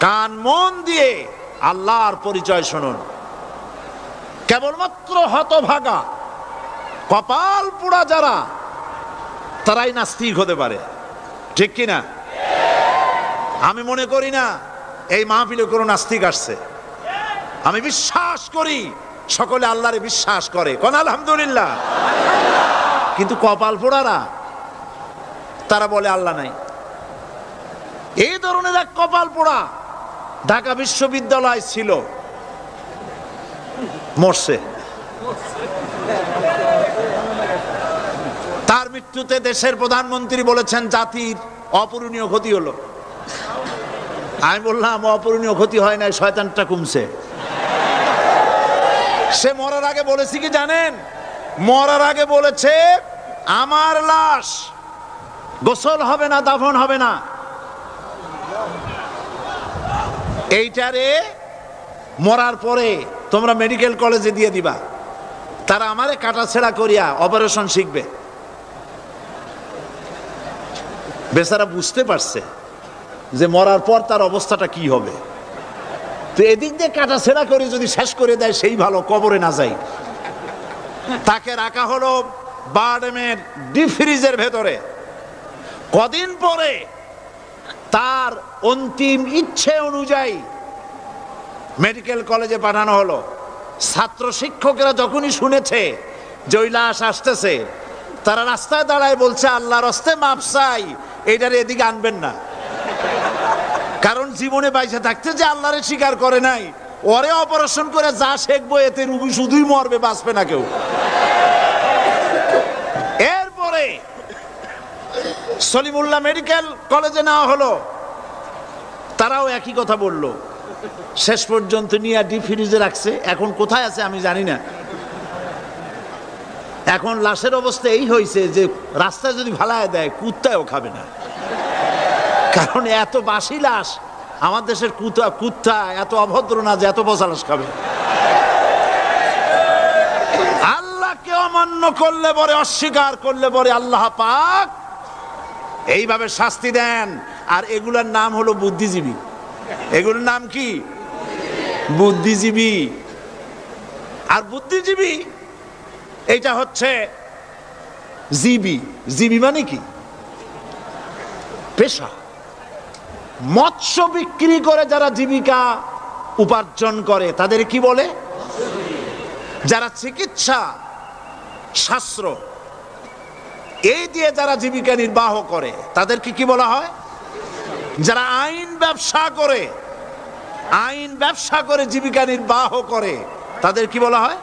কান মন দিয়ে আল্লাহর পরিচয় শুনুন। কেবলমাত্র হতভাগা, কপাল পোড়া যারা, তারাই নাস্তিক হতে পারে। ঠিক কি না? আমি মনে করি না এই মাহফিলে কোনো নাস্তিক আসছে। আমি বিশ্বাস করি সকলে আল্লাহরে বিশ্বাস করে। কোন আলহামদুলিল্লাহ। কিন্তু কপাল পোড়ারা, তারা বলে আল্লাহ নাই। এই ধরনের এক কপাল পোড়া ঢাকা বিশ্ববিদ্যালয় ছিল। মরছে। তার মৃত্যুতে দেশের প্রধানমন্ত্রী বলেছেন, জাতির অপূরণীয় ক্ষতি হলো। আমি বললাম, অপূরণীয় ক্ষতি হয় নাই, শয়তানটা কমছে। সে মরার আগে বলেছি কি জানেন? মরার আগে বলেছে, আমার লাশ গোসল হবে না, দাফন হবে না। এইটারে মরার পরে তোমরা মেডিকেল কলেজে দিয়ে দিবা। তারা আমারে কাটাছেড়া করিয়া অপারেশন শিখবে। বেচারা বুঝতে পারছে যে মরার পর তার অবস্থাটা কি হবে। তো এদিক দিয়ে কাটা কাটাছেড়া করে যদি শেষ করে দেয়, সেই ভালো, কবরে না যায় তাকে রাখা হলো বারডেমের ডিপ ফ্রিজের ভেতরে। কদিন পরে তার অন্তিম ইচ্ছে অনুযায়ী মেডিকেল কলেজে পাঠানো হলো। ছাত্র শিক্ষকেরা যখনই শুনেছে যে ওই লাশ আসতেছে, তারা রাস্তায় দাঁড়ায় বলছে আল্লাহ রস্তে মাপ চাই, এইটার এদিকে আনবেন না। কারণ জীবনে বাইসে থাকতে যে আল্লাহরে স্বীকার করে নাই, ওরে অপারেশন করে যা শেখবো, এতে রুগী শুধুই মরবে, বাঁচবে না কেউ এরপরে সলিমুল্লাহ মেডিকেল কলেজে নেওয়া হলো। তারাও একই কথা বলল। শেষ পর্যন্ত নিয়ে ডিপ ফ্রিজে রাখছে। এখন কোথায় আছে আমি জানি না। এখন লাশের অবস্থা এই হয়েছে যে রাস্তায় যদি ভালায় দেয়, কুত্তায়ও খাবে না। কারণ এত বাসি লাশ, আমার দেশের কুতা, কুত্তা এত অভদ্র না যে এত বসা লাশ খাবে। আল্লাহকে অমান্য করলে পরে, অস্বীকার করলে পরে আল্লাহ পাক এইভাবে শাস্তি দেন। আর এগুলোর নাম হলো বুদ্ধিজীবী। এগুলোর নাম কি? বুদ্ধিজীবী। আর বুদ্ধিজীবী, এইটা হচ্ছে জীবী। জীবী মানে কি? পেশা। মৎস্য বিক্রি করে যারা জীবিকা উপার্জন করে, তাদের কি বলে? যারা চিকিৎসা, শাস্ত্র এই দিয়ে যারা জীবিকা নির্বাহ করে, তাদেরকে কি বলা হয়? যারা আইন ব্যবসা করে, আইন ব্যবসা করে জীবিকা নির্বাহ করে, তাদের কি বলা হয়?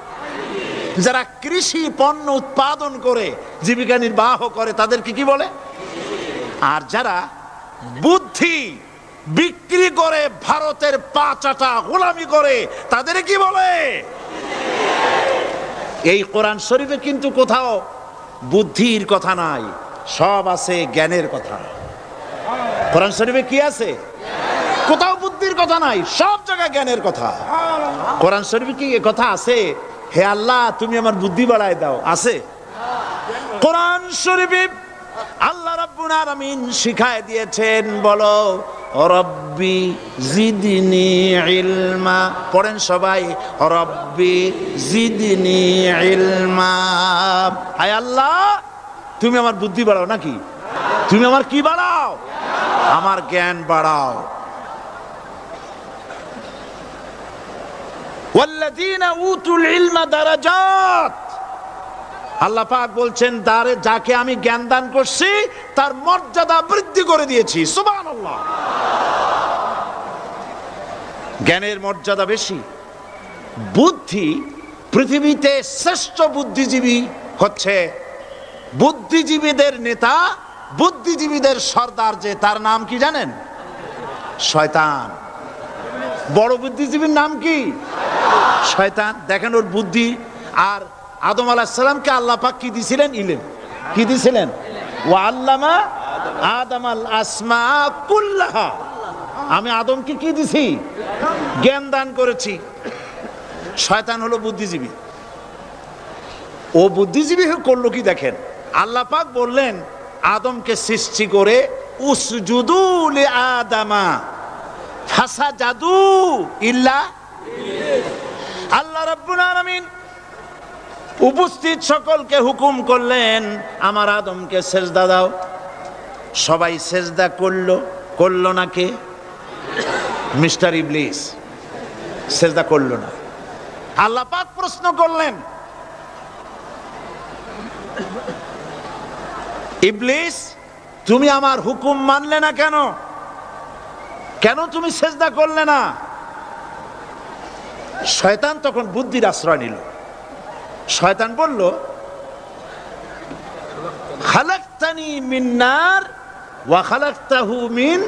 যারা কৃষি পণ্য উৎপাদন করে, জীবিকা নির্বাহ করে তাদের তাদেরকে কি বলে? আর যারা বুদ্ধি বিক্রি করে, ভারতের পাচাটা গোলামি করে, তাদের কি বলে? এই কোরআন শরীফে কিন্তু কোথাও বুদ্ধির কথা নাই, সব আছে জ্ঞানের কথা। কোরআন শরীফে কি আছে? কোথাও বুদ্ধির কথা নাই, সব জায়গায় জ্ঞানের কথা। কোরআন শরীফে কি কথা আছে? হে আল্লাহ, তুমি আমার বুদ্ধি বাড়ায় দাও, আছে? কোরআন শরীফে আল্লাহ রাব্বুল আলামিন শিখায় দিয়েছেন, বলো রব্বি জিদনি ইলমা। পড়েন সবাই, রব্বি জিদনি ইলমা। হায় আল্লাহ, তুমি আমার বুদ্ধি বাড়াও নাকি? তুমি আমার কি বাড়াও? আমার জ্ঞান বাড়াও। আল্লাহ পাক বলছেন, দারে যাকে আমি জ্ঞান দান করছি, তার মর্যাদা বৃদ্ধি করে দিয়েছি। সুবহানাল্লাহ। জ্ঞানের মর্যাদা বেশি। বুদ্ধি পৃথিবীতে শ্রেষ্ঠ বুদ্ধিজীবী হচ্ছে বুদ্ধিজীবীদের নেতা, বুদ্ধিজীবীদের সর্দার যে তার নাম কি জানেন? শয়তান। বড় বুদ্ধিজীবীর নাম কি? শয়তান। দেখেন ওর বুদ্ধি। আর আদম আলাহিসাল্লামকে আল্লাহ পাক কি দিছিলেন? ইলেম। কি দিছিলেন? ও আল্লামা আদম আল আসমা কুল্লাহা। আমি আদমকে কি দিছি? জ্ঞান দান করেছি। শয়তান হলো বুদ্ধিজীবী। ও বুদ্ধিজীবী হয়ে করল কি দেখেন? আল্লাহ পাক বললেন, আদমকে সৃষ্টি করে উসজুদুল আদামা, ফাসা জাদু ইল্লা আল্লাহ রাব্বুল আলামিন উপস্থিত সকলকে হুকুম করলেন, আমার আদমকে সেজদা দাও। সবাই সেজদা করল করল না কে? মিস্টার ইবলিস, সেজদা করল না। আল্লাহ পাক প্রশ্ন করলেন, ইবলিস, তুমি আমার হুকুম মানলে না কেন? কেন তুমি সেজদা করলে না? শয়তান তখন বুদ্ধির আশ্রয় নিল। শয়তান বলল, খালাক্তানি মিন্নার ওয়া খালাক্তাহু মিন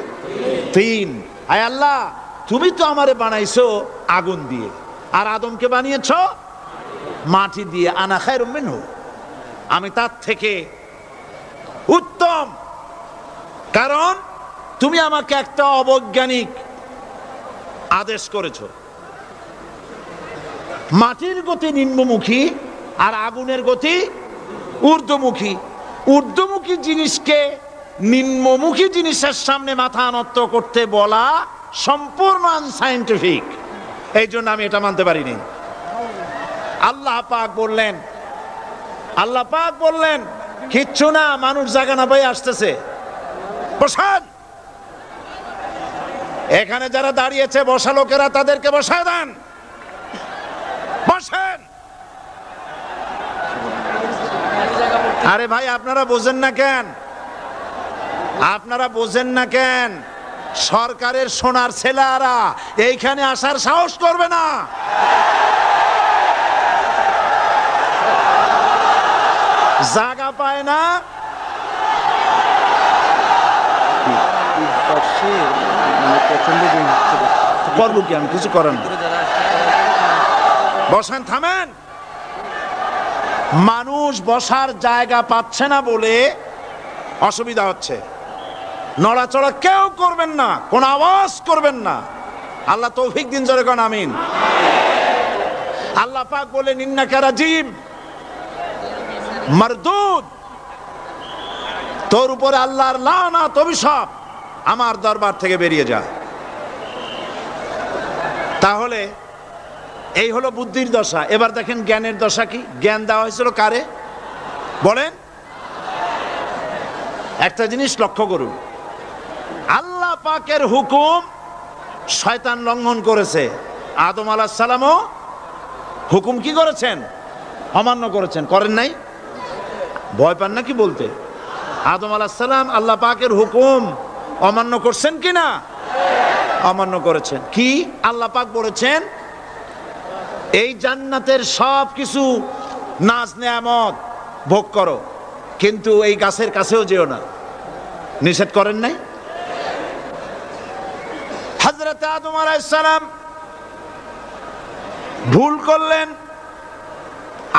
তিন। আয় আল্লাহ, তুমি তো আমারে বানাইছো আগুন দিয়ে। আর আদমকে বানিয়েছ? মাটি দিয়ে। আনা খায়রুম মিনহু। আমি তার থেকে উত্তম। কারণ তুমি আমাকে একটা অবৈজ্ঞানিক আদেশ করেছ। মাটির গতি নিম্নমুখী আর আগুনের গতি ঊর্ধ্বমুখী। ঊর্ধ্বমুখী জিনিসকে নিম্নমুখী জিনিসের সামনে মাথা নত করতে বলা সম্পূর্ণ আনসাইন্টিফিক এই জন্য আমি এটা মানতে পারিনি। আল্লাহ পাক বললেন, আল্লাহ পাক বললেন, কিচ্ছু না, মানুষ জায়গা না পাই আসতেছে। বসান। এখানে যারা দাঁড়িয়েছে, বসা লোকেরা তাদেরকে বসায় দেন। বসেন। আরে ভাই, আপনারা বোঝেন না কেন? আপনারা বোঝেন না কেন? সরকারের সোনার ছেলেরা এইখানে আসার সাহস করবে না। জায়গা পায় না। করব কি আমি? কিছু করেন বসেন, থামেন। মানুষ বসার জায়গা পাচ্ছে না বলে অসুবিধা হচ্ছে। নড়াচড়া কেউ করবেন না, কোন আওয়াজ করবেন না। আল্লাহ তৌফিক দিন জোরে কোন, আমিন। আল্লাহ পাক বলে নিন্নাকা রাজিম মারদুদ। তোর উপরে আল্লাহর লানাত, অভিশাপ আমার দরবার থেকে বেরিয়ে যা। তাহলে এই হলো বুদ্ধির দশা। এবার দেখেন জ্ঞানের দশা কি? জ্ঞান দেওয়া হয়েছিল কারে? বলেন। একটা জিনিস লক্ষ্য করুন। পাকের হুকুম শয়তান লঙ্ঘন করেছে। আদম আলাহ সালামও হুকুম কি করেছেন? অমান্য করেছেন। করেন নাই? ভয় পান না কি বলতে? আদম আলাহ সালাম আল্লাহ পাকের হুকুম অমান্য করছেন কি না? অমান্য করেছেন। কি আল্লাহ পাক বলেছেন? এই জান্নাতের সব কিছু নাচ নেয়ামত ভোগ করো, কিন্তু এই গাছের কাছেও যেও না। নিষেধ করেন নাই? হজরত আদম আলাইসালাম ভুল করলেন।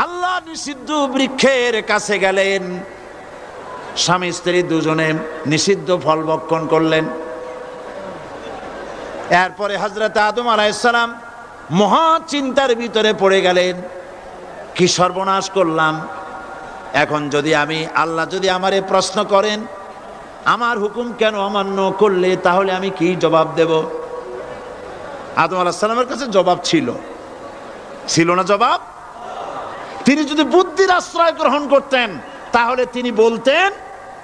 আল্লাহ নিষিদ্ধ বৃক্ষের কাছে গেলেন। স্বামী স্ত্রী দুজনে নিষিদ্ধ ফল ভক্ষণ করলেন। এরপরে হজরত আদম আলাইসালাম মহা চিন্তার ভিতরে পড়ে গেলেন। কি সর্বনাশ করলাম। এখন যদি আমি আল্লাহ যদি আমারে প্রশ্ন করেন, আমার হুকুম কেন অমান্য করলে তাহলে আমি কি জবাব দেব? আদম আলাহিসাল্লামের কাছে জবাব ছিল। ছিল না জবাব? তিনি যদি বুদ্ধির আশ্রয় গ্রহণ করতেন, তাহলে তিনি বলতেন,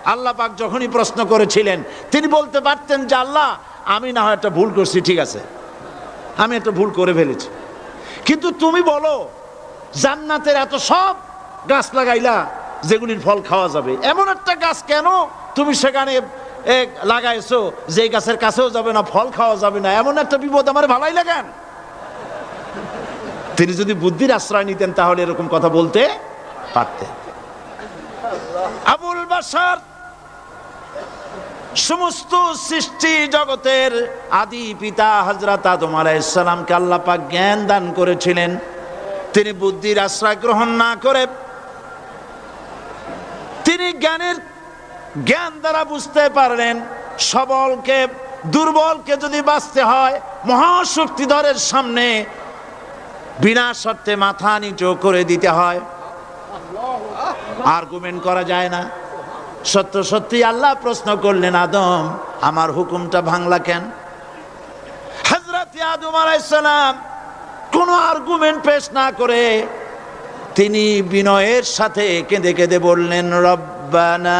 আল্লাহ পাক যখনই প্রশ্ন করেছিলেন, তিনি বলতে পারতেন যে, আল্লাহ, আমি না হয় একটা ভুল করছি, ঠিক আছে। আমি একটা ভুল করে ফেলেছি। কিন্তু তুমি বলো, জান্নাতের এত সব গাছ লাগাইলা, যেগুলির ফল খাওয়া যাবে, এমন একটা গাছ কেন তুমি সেখানে লাগাইছো যে গাছের কাছেও যাবে না, ফল খাওয়া যাবে না, এমন একটা বিপদ আমার ভালাই লাগান। তিনি যদি বুদ্ধির আশ্রয় নিতেন, তাহলে এরকম কথা বলতে পারতেন। আবুল বাসার সমস্ত সৃষ্টি জগতের আদি পিতা হজরত আদম আলাইসালামকে আল্লাহ জ্ঞান দান করেছিলেন। তিনি বুদ্ধির আশ্রয় গ্রহণ না করে, তিনি জ্ঞানের জ্ঞান দ্বারা বুঝতে পারলেন সবলকে, দুর্বলকে যদি বাঁচতে হয়, মহাশক্তিধরের সামনে বিনা শর্তে মাথা নিচু করে দিতে হয়। আর্গুমেন্ট করা যায় না। সত্য সত্যি আল্লাহ প্রশ্ন করলেন, আদম, আমার হুকুমটা ভাঙলা কেন? হজরত আদম আলাইসালাম কোন আর্গুমেন্ট পেশ না করে তিনি বিনয়ের সাথে কেঁদে কেঁদে বললেন, রব্বানা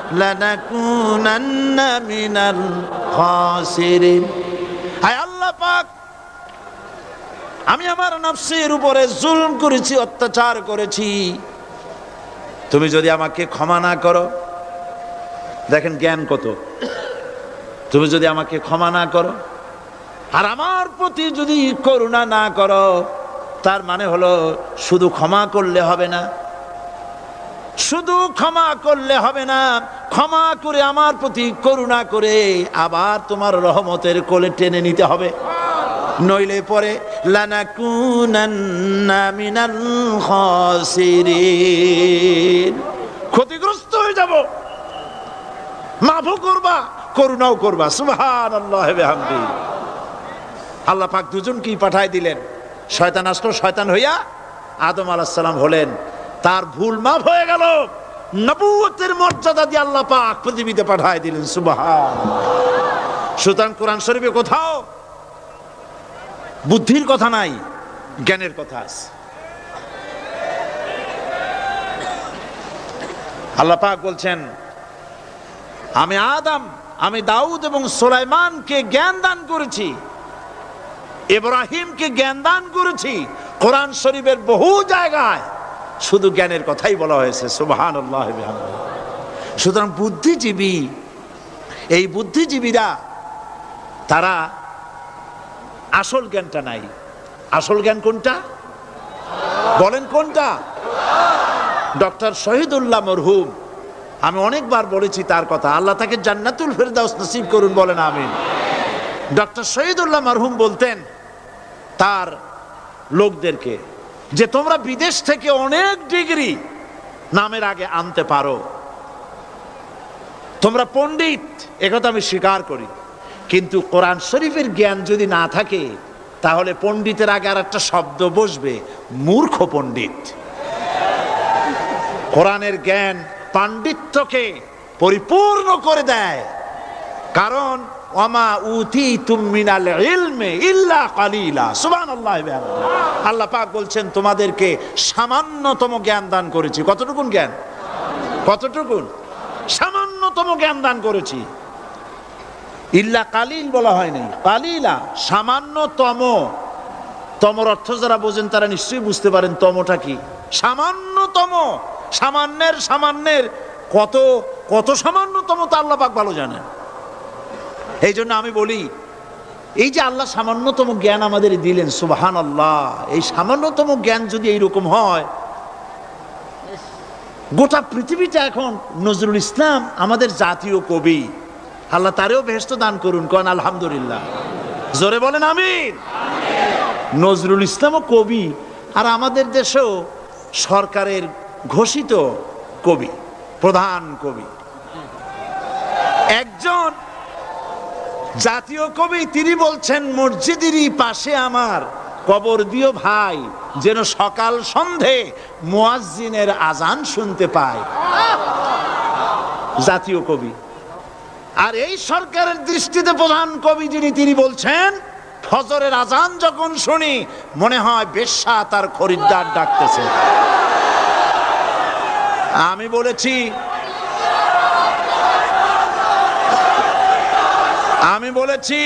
লানাকুনান্না মিনাল খাসিরিন। হায় আল্লাহ পাক, আমি আমার নফসের উপরে জুলম করেছি, অত্যাচার করেছি। তুমি যদি আমাকে ক্ষমা না করো, দেখেন জ্ঞান কত। তুমি যদি আমাকে ক্ষমা না করো, আর আমার প্রতি যদি করুণা না করো, তার মানে হলো শুধু ক্ষমা করলে হবে না শুধু ক্ষমা করলে হবে না, ক্ষমা করে আমার প্রতি করুণা করে আবার তোমার রহমতের কোলে টেনে নিতে হবে। নইলে পরে ক্ষতিগ্রস্ত হয়ে যাব। মাফও করবা, করুণাও করবা। সুবহানাল্লাহ বিহামদি। আল্লাহ পাক দুজনকেই পাঠায় দিলেন। শয়তান আসলো, শয়তান হইয়া আদম আলাহিসাল্লাম হলেন। তার ভুল মাফ হয়ে গেল। নবুয়তের মর্যাদা দিয়ে আল্লাহ পাক পৃথিবীতে পাঠায় দিলেন সুবহান সুতরাং কোরআন শরীফে কোথাও বুদ্ধির কথা নাই, জ্ঞানের কথা আছে। আল্লাহ পাক বলছেন, আমি আদম, আমি দাউদ এবং সোলাইমানকে জ্ঞান দান করেছি, ইব্রাহিমকে জ্ঞান দান করেছি, কোরআন শরীফের বহু জায়গায় শুধু জ্ঞানের কথাই বলা হয়েছে সুবহান সুতরাং বুদ্ধিজীবী, এই বুদ্ধিজীবীরা, তারা আসল জ্ঞানটা নাই। আসল জ্ঞান কোনটা? বলেন কোনটা? ডক্টর শহীদুল্লাহ মরহুম, আমি অনেকবার বলেছি তার কথা। আল্লাহ তাকে জান্নাতুল ফেরদাউস নসিব করুন, বলেন আমিন। ডক্টর শহীদুল্লাহ মরহুম বলতেন, তার লোকদেরকে যে তোমরা বিদেশ থেকে অনেক ডিগ্রি নামের আগে আনতে পারো। তোমরা পণ্ডিত একথা আমি স্বীকার করি। কিন্তু কোরআন শরীফের জ্ঞান যদি না থাকে, তাহলে পণ্ডিতের আগে আর একটা শব্দ বসবে, মূর্খ পণ্ডিত। কোরআনের জ্ঞান পাণ্ডিত্যকে পরিপূর্ণ করে দেয়। কারণ উতি ইল্লা কালিলা। বলছেন, তোমাদেরকে সামান্যতম জ্ঞান দান করেছি। কতটুকুন জ্ঞান? সামান্যতম জ্ঞান দান করেছি। কালিল বলা হয়নি সামান্যতম। তমর অর্থ যারা বোঝেন, তারা নিশ্চয়ই বুঝতে পারেন তমটা কি। সামান্যতম। সামান্যের সামান্যের। কত কত সামান্যতম তা আল্লাহ পাক ভালো জানেন। এই জন্য আমি বলি, এই যে আল্লাহ সামান্যতম জ্ঞান আমাদের দিলেন সুবাহান আল্লাহ এই সামান্যতম জ্ঞান যদি এইরকম হয়, গোটা পৃথিবীটা এখন নজরুল ইসলাম আমাদের জাতীয় কবি। আল্লাহ তারেও বেহেস্ত দান করুন, কন আলহামদুলিল্লাহ। জোরে বলেন আমিন। নজরুল ইসলামও কবি, আর আমাদের দেশেও সরকারের ঘোষিত কবি, প্রধান কবি। একজন জাতীয় কবি তিনি বলছেন, মসজিদেরই পাশে আমার কবর দিও ভাই, যেন সকাল সন্ধে মুয়াজ্জিনের আজান শুনতে পায়। জাতীয় কবি। আর এই সরকারের দৃষ্টিতে প্রধান কবি যিনি, তিনি বলছেন, ফজরের আজান যখন শুনি, মনে হয় বেশ্যা তার খরিদ্দার ডাকতেছে। আমি বলেছি আমি বলেছি,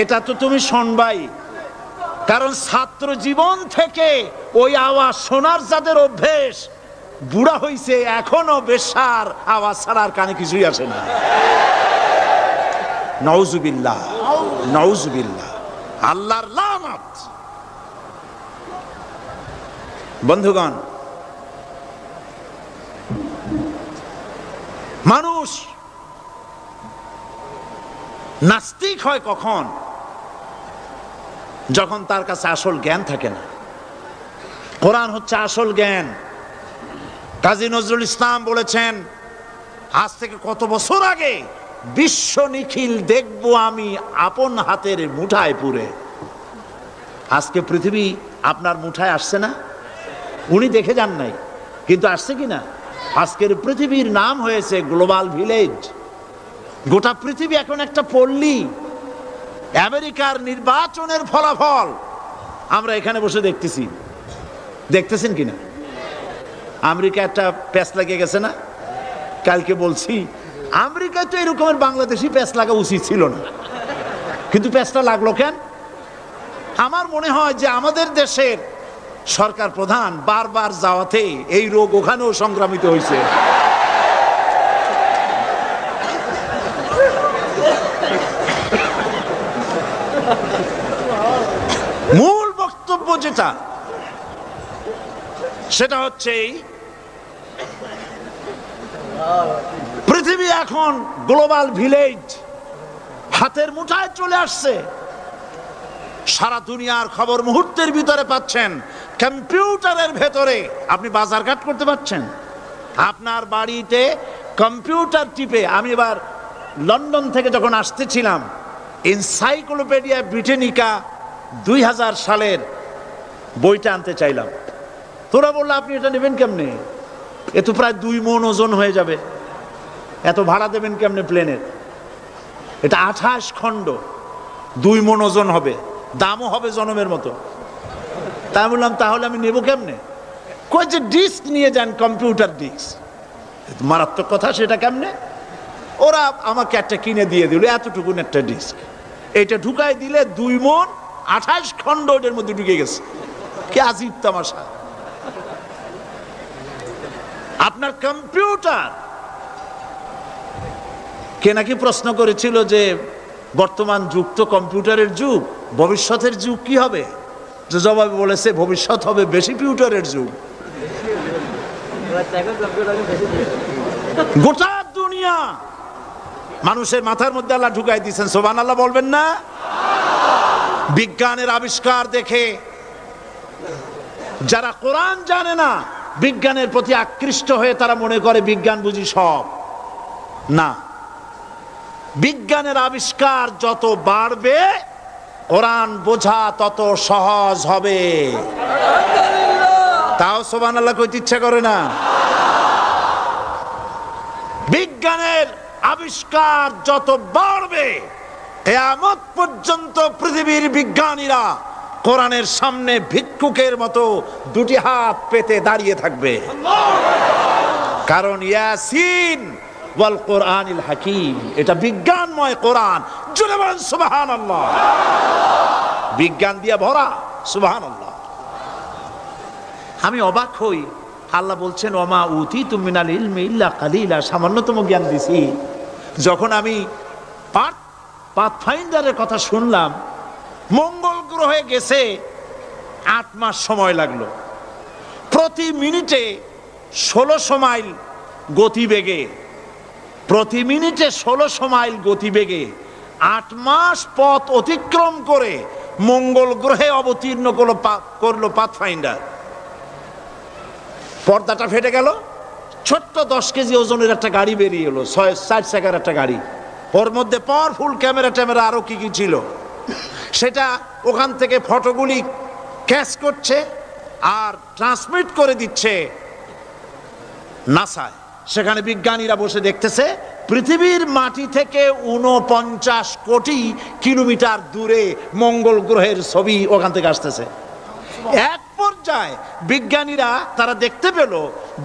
এটা তো তুমি শুনবাই। কারণ ছাত্র জীবন থেকে ওই আওয়াজ শোনার যাদের অভ্যেস, বুড়া হইছে, এখনও বেশার আওয়াজ ছাড়ার কানে কিছুই আসে না। নওজুবিল্লাহ নওজুবিল্লাহ, আল্লাহর লানত। বন্ধুগণ, মানুষ নাস্তিক হয় কখন? যখন তার কাছে আসল জ্ঞান থাকে না। কোরআন হচ্ছে আসল জ্ঞান। কাজী নজরুল ইসলাম বলেছেন, আজ থেকে কত বছর আগে বিশ্ব নিখিল দেখব আমি আপন হাতের মুঠায় পুরে। আজকে পৃথিবী আপনার মুঠায় আসছে না? উনি দেখে যান নাই, কিন্তু আসছে কি না? আজকের পৃথিবীর নাম হয়েছে গ্লোবাল ভিলেজ। গোটা পৃথিবী এখন একটা পল্লী। আমেরিকার নির্বাচনের ফলাফল আমরা এখানে বসে দেখতেছি। দেখতেছেন কিনা আমেরিকা একটা প্যাচ লাগিয়ে গেছে না? কালকে বলছি, আমেরিকায় তো এরকমের বাংলাদেশি প্যাচ লাগা উচিত ছিল না। কিন্তু প্যাচটা লাগল কেন? আমার মনে হয় যে আমাদের দেশের সরকার প্রধান বারবার যাওয়াতে এই রোগ ওখানেও সংক্রামিত হয়েছে। যেটা। সেটা হচ্ছে পৃথিবী এখন গ্লোবাল ভিলেজ। হাতের মুঠায় চলে আসছে। সারা দুনিয়ার খবর মুহূর্তের ভিতরে পাচ্ছেন। কম্পিউটারের ভেতরে। আপনি বাজারঘাট করতে পারছেন। আপনার বাড়িতে কম্পিউটার টিপে আমি এবার লন্ডন থেকে যখন আসতেছিলাম, এনসাইক্লোপিডিয়া ব্রিটেনিকা দুই হাজার সালের বইটা আনতে চাইলাম। তোরা বলল, আপনি এটা নেবেন কেমনে? এ তো প্রায় দুই মন ওজন হয়ে যাবে। এত ভাড়া দেবেন কেমনে প্লেনের? এটা আঠাশ খণ্ড। দুই মন ওজন হবে। দামও হবে জনমের মতো। তাই বললাম, তাহলে আমি নেব কেমনে? কই যে ডিস্ক নিয়ে যান, কম্পিউটার ডিস্ক। মারাত্মক কথা, সেটা কেমনে? ওরা আমাকে একটা কিনে দিয়ে দিল, এতটুকুন একটা ডিস্ক। এটা ঢুকাই দিলে দুই মন আঠাশ খণ্ড ওটার মধ্যে ঢুকে গেছে। কি আজিব তামাশা? আপনার কম্পিউটার। কে নাকি প্রশ্ন করেছিল যে বর্তমান যুগ তো কম্পিউটারের যুগ, ভবিষ্যতের যুগ কি হবে? যে জবাবে বলেছে, ভবিষ্যৎ হবে বেশি পিউটারের যুগ। গোটা দুনিয়া। মানুষের মাথার মধ্যে আল্লাহ ঢুকাই দিয়েছেন সোবান আল্লাহ বলবেন না? বিজ্ঞানের আবিষ্কার দেখে যারা কোরআন জানে না, বিজ্ঞানের প্রতি আকৃষ্ট হয়ে তারা মনে করে বিজ্ঞান বুঝি সব। না। বিজ্ঞানের আবিষ্কার যত বাড়বে, কোরআন বোঝা তত সহজ হবে। তাও সোবান আল্লাহ কইতে ইচ্ছা করে না? বিজ্ঞানের আবিষ্কার যত বাড়বে, কেয়ামত পর্যন্ত পৃথিবীর বিজ্ঞানীরা কোরআনের সামনে ভিক্ষুকের মতো দুটি হাত পেতে দাঁড়িয়ে থাকবে। কারণ ইয়াসিন ওয়াল কোরআনিল হাকিম। এটা বিজ্ঞানময় কোরআন। জুড়ে বলেন সুবাহান বিজ্ঞান দিয়ে ভরা সুবাহান আমি অবাক হই। আল্লাহ বলছেন, ওমা উতি তুমিনাল ইলমি ইল্লা কালিলা। সামান্যতম জ্ঞান দিছি। যখন আমি পাথ পাথফাইন্ডারের কথা শুনলাম মঙ্গল গ্রহে গেছে, আট মাস সময় লাগল। প্রতি মিনিটে ষোলোশো মাইল গতিবেগে, প্রতি মিনিটে ষোলোশো মাইল গতিবেগে আট মাস পথ অতিক্রম করে মঙ্গল গ্রহে অবতীর্ণ করল করল পাথফাইন্ডার পর্দাটা ফেটে গেল, ছোট্ট দশ কেজি ওজনের একটা গাড়ি বেরিয়ে এলো, ছয় চার চাকার একটা গাড়ি। ওর মধ্যে পাওয়ারফুল ক্যামেরা ট্যামেরা আরও কী কী ছিল? সেটা ওখান থেকে ফটোগুলি ক্যাচ করছে আর ট্রান্সমিট করে দিচ্ছে নাসায়। সেখানে বিজ্ঞানীরা বসে দেখতেছে, পৃথিবীর মাটি থেকে উনপঞ্চাশ কোটি কিলোমিটার দূরে মঙ্গল গ্রহের ছবি ওখান থেকে আসতেছে। এক পর্যায়ে বিজ্ঞানীরা তারা দেখতে পেল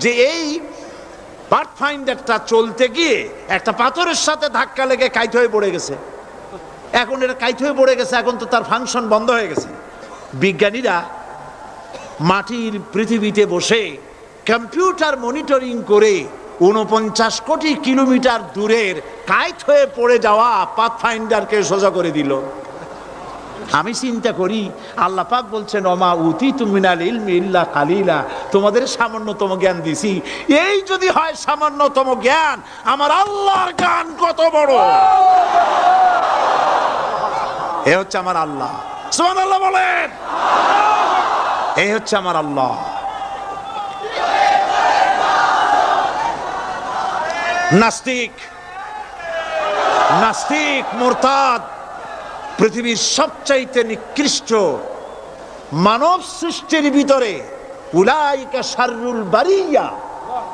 যে এই পার্ট ফাইন্ডারটা চলতে গিয়ে একটা পাথরের সাথে ধাক্কা লেগে কাইট হয়ে পড়ে গেছে। এখন এটা কাইট হয়ে পড়ে গেছে, এখন তো তার ফাংশন বন্ধ হয়ে গেছে। বিজ্ঞানীরা মাটির পৃথিবীতে বসে কম্পিউটার মনিটরিং করে উনপঞ্চাশ কোটি কিলোমিটার দূরের কাইট হয়ে পড়ে যাওয়া পাথফাইন্ডারকে সোজা করে দিল। আমি চিন্তা করি, আল্লাহ পাক বলছেন অমা উতি তুমিনাল ইলমি ইল্লা কালিলা। তোমাদের সামান্যতম জ্ঞান দিছি। এই যদি হয় সামান্যতম জ্ঞান, আমার আল্লাহর জ্ঞান কত বড়? এ হচ্ছে আমার আল্লাহ। সুবহানাল্লাহ বলেন। এই হচ্ছে আমার আল্লাহ। নাস্তিক। নাস্তিক, মোরতাদ, পৃথিবীর সবচাইতে নিকৃষ্ট মানব সৃষ্টির ভিতরে উলাইকা শাররুল বারিয়া।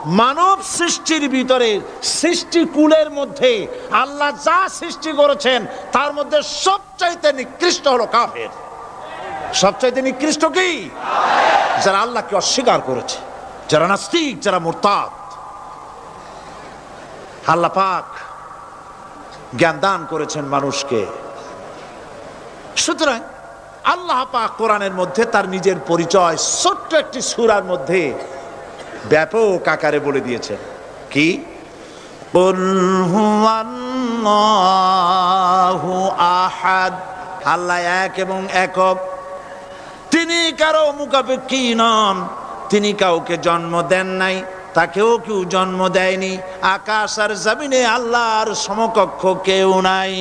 মানব সৃষ্টির ভিতরে সৃষ্টি কুলের মধ্যে আল্লাহ যা সৃষ্টি করেছেন তার মধ্যে সবচাইতে নিকৃষ্ট হলো কাফের। সবচাইতে নিকৃষ্ট কি? যারা আল্লাহকে অস্বীকার করেছে যারা নাস্তিক যারা মোরতাদ। আল্লাহ পাক জ্ঞান দান করেছেন মানুষকে। সুতরাং আল্লাহ পাক কোরআনের মধ্যে তার নিজের পরিচয় ছোট্ট একটি সুরার মধ্যে ব্যাপক আকারে বলে দিয়েছেন কি? আহাদ। আল্লাহ এক এবং একক। তিনি কারও মুখাপেক্ষী নন। তিনি কাউকে জন্ম দেন নাই। তাকেও কেউ জন্ম দেয়নি। আকাশ আর জমিনে আল্লাহর সমকক্ষ কেউ নাই।